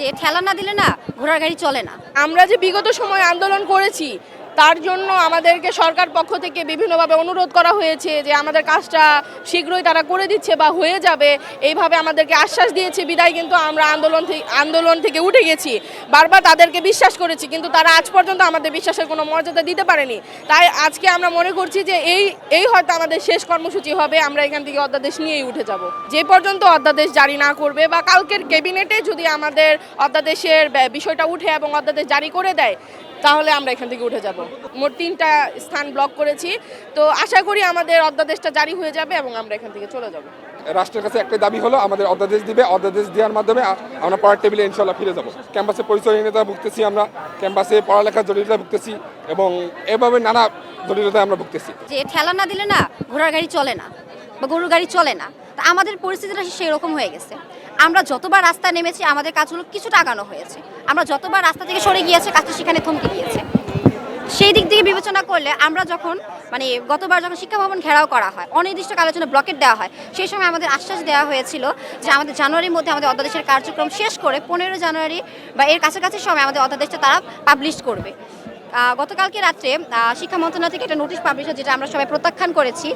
যে ঠেলা না দিলে না ঘোড়ার গাড়ি চলে না। আমরা যে বিগত সময় আন্দোলন করেছি তার জন্য আমাদেরকে সরকার পক্ষ থেকে বিভিন্নভাবে অনুরোধ করা হয়েছে যে আমাদের কাজটা শীঘ্রই তারা করে দিচ্ছে বা হয়ে যাবে। এইভাবে আমাদেরকে আশ্বাস দিয়েছে, বিদায় কিন্তু আমরা আন্দোলন থেকে আন্দোলন থেকে উঠে গেছি। বারবার তাদেরকে বিশ্বাস করেছি, কিন্তু তারা আজ পর্যন্ত আমাদের বিশ্বাসের কোনো মর্যাদা দিতে পারেনি। তাই আজকে আমরা মনে করছি যে এই এই হয়তো আমাদের শেষ কর্মসূচি হবে, আমরা এখান থেকে অধ্যাদেশ নিয়েই উঠে যাব। যে পর্যন্ত অধ্যাদেশ জারি না করবে বা কালকের ক্যাবিনেটে যদি আমাদের অধ্যাদেশের বিষয়টা উঠে এবং অধ্যাদেশ জারি করে দেয় তাহলে আমরা এখান থেকে উঠে যাব। মোট তিনটা স্থান ব্লক করেছি। তো আশা করি আমাদের অধ্যাদেশটা জারি হয়ে যাবে এবং আমরা এখান থেকে চলে যাব। রাষ্ট্রের কাছে একটাই দাবি হলো আমাদের অধ্যাদেশ দিবে। অধ্যাদেশ দেওয়ার মাধ্যমে আমরা পড়ার টেবিলে ইনশাল্লাহ ফিরে যাব। ক্যাম্পাসে পরিচয়হীনতা ভুগতেছি আমরা। ক্যাম্পাসে পড়ালেখার জটিলতা ভুগতেছি এবং এভাবে নানা জটিলতায় আমরা ভুগতেছি। যে ঠেলা না দিলে না ঘোড়ার গাড়ি চলে না বা গরুর গাড়ি চলে না। তা আমাদের পরিস্থিতিটা সেই রকম হয়ে গেছে। আমরা যতবার রাস্তা নেমেছি, আমাদের কাজগুলো কিছুটা আগানো হয়েছে। আমরা যতবার রাস্তা থেকে সরে গিয়েছে, কাজটা সেখানে থমকে গিয়েছে। সেই দিক থেকে বিবেচনা করলে আমরা যখন মানে গতবার যখন শিক্ষা ভবন ঘেরাও করা হয়, অনির্দিষ্টকালের জন্য ব্লকেট দেওয়া হয়, সেই সময় আমাদের আশ্বাস দেওয়া হয়েছিল যে আমাদের জানুয়ারির মধ্যে আমাদের অধ্যাদেশের কার্যক্রম শেষ করে পনেরো জানুয়ারি বা এর কাছাকাছি সময় আমাদের অধ্যাদেশটা তারা পাবলিশ করবে। গতকালকে রাত্রে শিক্ষা মন্ত্রণালয় থেকে একটা নোটিশ পাবলিশ যেটা আমরা সবাই প্রত্যাখ্যান করেছি।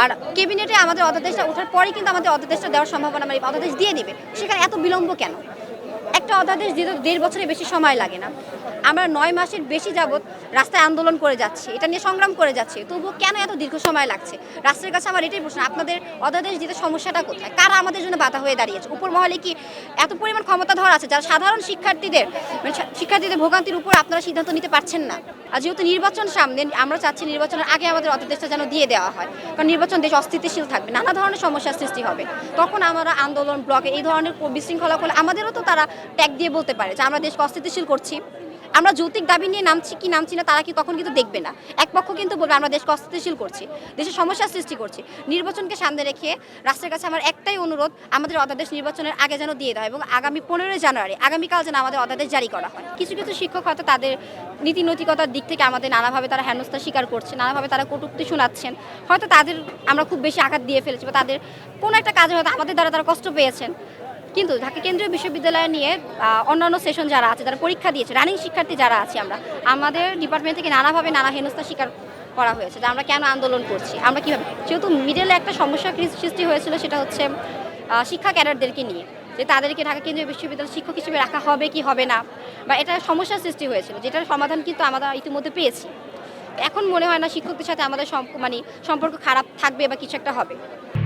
আর ক্যাবিনেটে আমাদের অধ্যাদেশটা ওঠার পরে কিন্তু আমাদের অধ্যাদেশটা দেওয়ার সম্ভাবনা মানে অধ্যাদেশ দিয়ে দিবে। সেখানে এত বিলম্ব কেন? একটা অধ্যাদেশ দিতে দেড় বছরের বেশি সময় লাগে না। আমরা নয় মাসের বেশি যাবৎ রাস্তায় আন্দোলন করে যাচ্ছি। এটা নিয়ে সংগ্রাম করে যাচ্ছি। তবুও কেন এত দীর্ঘ সময় লাগছে? রাষ্ট্রের কাছে আমার এটাই প্রশ্ন, আপনাদের অধ্যাদেশ দিতে সমস্যাটা কোথায়? কারা আমাদের জন্য বাধা হয়ে দাঁড়িয়েছে? উপর মহলে কি এত পরিমাণ ক্ষমতা ধর আছে যারা সাধারণ শিক্ষার্থীদের মানে শিক্ষার্থীদের ভোগান্তির উপর আপনারা সিদ্ধান্ত নিতে পারছেন না? আর যেহেতু নির্বাচন সামনে, আমরা চাচ্ছি নির্বাচনের আগে আমাদের অধ্যাদেশটা যেন দিয়ে দেওয়া হয়। কারণ নির্বাচন দেশ অস্থিতিশীল থাকবে, নানা ধরনের সমস্যার সৃষ্টি হবে। তখন আমরা আন্দোলন ব্লকে এই ধরনের বিশৃঙ্খলা করলে আমাদেরও তো তারা ট্যাগ দিয়ে বলতে পারে যে আমরা দেশকে অস্থিতিশীল করছি। আমরা যৌতিক দাবি নিয়ে নামছি কি নামছি না তারা কি তখন কিন্তু দেখবে না। এক পক্ষ কিন্তু বলবে আমরা দেশকে অস্থিতিশীল করছি, দেশে সমস্যার সৃষ্টি করছি। নির্বাচনকে সামনে রেখে রাষ্ট্রের কাছে আমার একটাই অনুরোধ, আমাদের অধ্যাদেশ নির্বাচনের আগে যেন দিয়ে দেয় এবং আগামী পনেরোই জানুয়ারি, আগামীকাল যেন আমাদের অধ্যাদেশ জারি করা হয়। কিছু কিছু শিক্ষক হয়তো তাদের নীতি নৈতিকতার দিক থেকে আমাদের নানাভাবে তারা হেনস্থা স্বীকার করছে, নানাভাবে তারা কটুক্তি শোনাচ্ছেন। হয়তো তাদের আমরা খুব বেশি আঘাত দিয়ে ফেলেছি বা তাদের কোনো একটা কাজে হয়তো আমাদের দ্বারা তারা কষ্ট পেয়েছেন। কিন্তু ঢাকা কেন্দ্রীয় বিশ্ববিদ্যালয় নিয়ে অন্যান্য সেশন যারা আছে যারা পরীক্ষা দিয়েছে, রানিং শিক্ষার্থী যারা আছে আমরা, আমাদের ডিপার্টমেন্ট থেকে নানাভাবে নানা হেনস্থা স্বীকার করা হয়েছে যে আমরা কেন আন্দোলন করছি, আমরা কীভাবে, যেহেতু মিডলে একটা সমস্যা সৃষ্টি হয়েছিল, সেটা হচ্ছে শিক্ষা ক্যাডারদেরকে নিয়ে, যে তাদেরকে ঢাকা কেন্দ্রীয় বিশ্ববিদ্যালয় শিক্ষক হিসেবে রাখা হবে কি হবে না, বা এটা সমস্যার সৃষ্টি হয়েছিল, যেটার সমাধান কিন্তু আমরা ইতিমধ্যে পেয়েছি। এখন মনে হয় না শিক্ষকদের সাথে আমাদের মানে সম্পর্ক খারাপ থাকবে বা কিছু একটা হবে।